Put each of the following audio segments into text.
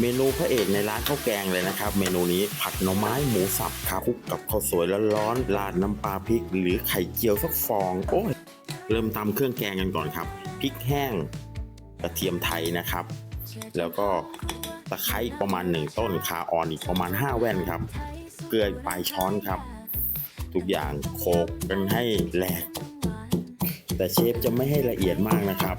เมนูพระเอกในร้านข้าวแกงเลยนะครับ เมนูนี้ผัดหน่อไม้หมูสับครับคลุกกับข้าวสวยร้อนๆราดน้ำปลาพริก หรือไข่เจียวสักฟองโอ้ยเริ่มตำเครื่องแกงกันก่อนครับพริกแห้งกระเทียมไทยนะครับ แล้วก็ตะไคร้ประมาณ 1 ต้นคาออนอีกประมาณ 5 แว่นครับ เกลือปลายช้อนครับ ทุกอย่างโขกกันให้แหลก แต่เชฟจะไม่ให้ละเอียดมากนะครับ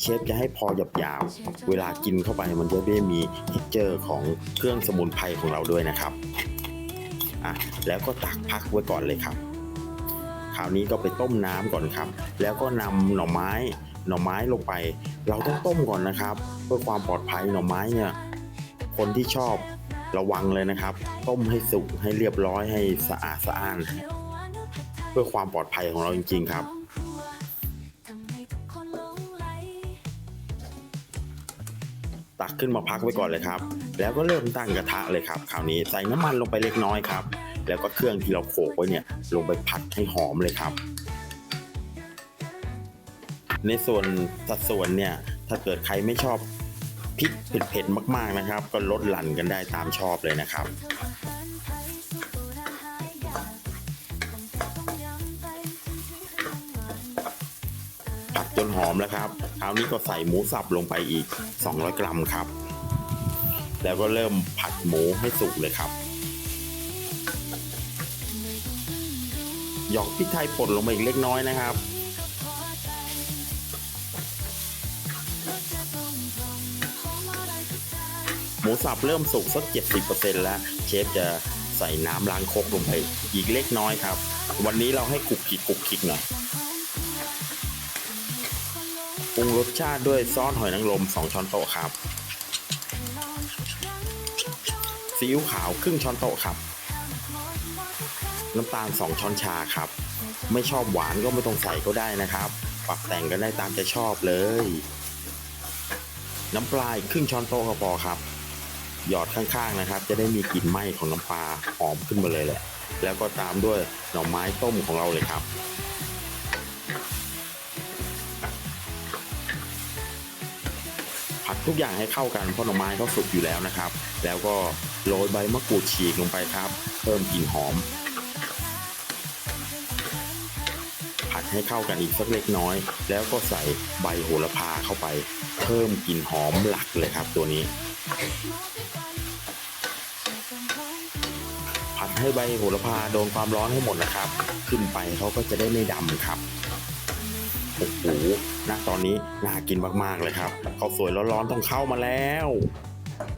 เชฟจะให้พอหยาบๆ เวลากินเข้าไปมันจะได้มีเท็กเจอร์ของเครื่องสมุนไพรของเราด้วยนะครับอะแล้วก็ตักพักไว้ก่อนเลยครับ คราวนี้ก็ไปต้มน้ำก่อนครับ แล้วก็นำหน่อไม้หน่อไม้ลงไป เราต้องต้มก่อนนะครับ เพื่อความปลอดภัยหน่อไม้เนี่ยคนที่ชอบระวังเลยนะครับ ต้มให้สุกให้เรียบร้อยให้สะอาดสะอ้าน เพื่อความปลอดภัยของเราจริง ๆ ครับ ตักขึ้นมาพักไว้ก่อนเลยครับ แล้วก็เริ่มตั้งกระทะเลยครับ คราวนี้ใส่น้ำมันลงไปเล็กน้อยครับ แล้วก็เครื่องที่เราโขลกไว้เนี่ยลงไปผัดให้หอมเลยครับ ในส่วนสัดส่วนเนี่ยถ้าเกิดใครไม่ชอบพริกเผ็ดๆมาก ๆนะครับ ก็ลดหลั่นกันได้ตามชอบเลยนะครับ ผัดจนหอมแล้วครับคราวนี้ก็ใส่หมูสับลงไปอีก 200 กรัมครับ แล้วก็เริ่มผัดหมูให้สุกเลยครับหยอกพริกไทยป่นลงไปอีกเล็กน้อยนะครับ หมูสับเริ่มสุกสัก 70%แล้ว เชฟจะใส่น้ำล้างครกลงไปอีกเล็กน้อยครับ วันนี้เราให้คลุกคลิกคลุกคลิกหน่อย ปรุงรสชาติด้วยซอสหอยนางรม 2 ช้อนโต๊ะครับ ซีอิ๊วขาวครึ่งช้อนโต๊ะครับ น้ำตาล 2 ช้อนชาครับ ไม่ชอบหวานก็ไม่ต้องใส่ก็ได้นะครับ ปรับแต่งกันได้ตามใจชอบเลย น้ำปลาครึ่งช้อนโต๊ะก็พอครับ หยอดข้างๆนะครับ จะได้มีกลิ่นไหม้ของน้ำปลาหอมขึ้นมาเลยแหละ แล้วก็ตามด้วยหน่อไม้ต้มของเราเลยครับ ผัดทุกอย่างให้เข้ากันเพราะหน่อไม้เขาสุกอยู่แล้วนะครับ แล้วก็โรยใบมะกรูดฉีกลงไปครับ เพิ่มกลิ่นหอม ผัดให้เข้ากันอีกสักเล็กน้อย แล้วก็ใส่ใบโหระพาเข้าไป เพิ่มกลิ่นหอมหลักเลยครับ ตัวนี้ ผัดให้ใบโหระพาโดนความร้อนให้หมดนะครับ ขึ้นไปเขาก็จะได้ไม่ดำครับ โอ้โหนะตอนนี้น่ากินมากๆเลยครับข้าวสวยร้อนๆต้องเข้ามาแล้ว